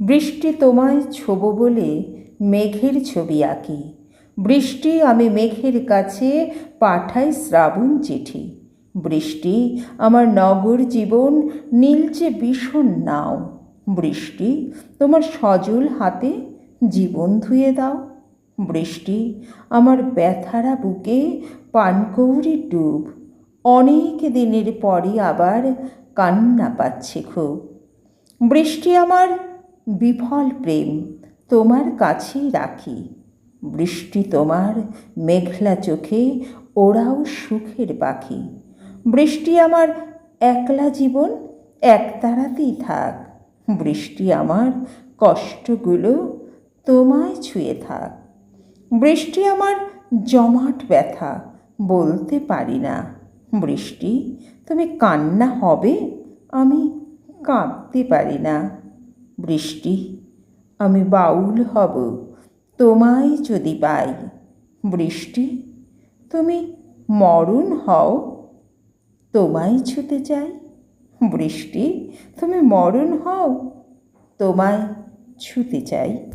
বৃষ্টি তোমায় ছোব বলে মেঘের ছবি আঁকি। বৃষ্টি আমি মেঘের কাছে পাঠাই শ্রাবণ চিঠি। বৃষ্টি আমার নগর জীবন নীলচে ভীষণ নাও। বৃষ্টি তোমার সজল হাতে জীবন ধুয়ে দাও। বৃষ্টি আমার ব্যথারা বুকে পানকৌড়ি ডুব। অনেক দিনের পরে আবার কান্না পাচ্ছে খুব। বৃষ্টি আমার বিফল প্রেম তোমার কাছেই রাখি। বৃষ্টি তোমার, মেঘলা চোখে ওরাও সুখের পাখি। বৃষ্টি আমার একলা জীবন একতারাতেই থাক। বৃষ্টি আমার কষ্টগুলো তোমায় ছুঁয়ে থাক। বৃষ্টি আমার জমাট ব্যথা, বলতে পারি না। বৃষ্টি, তুমি কান্না হবে, আমি কাঁদতে পারি না। বৃষ্টি, আমি বাউল হব, তোমায় যদি পাই। বৃষ্টি, তুমি মরণ হও, তোমায় ছুতে চাই। বৃষ্টি, তুমি মরণ হও, তোমায় ছুতে চাই।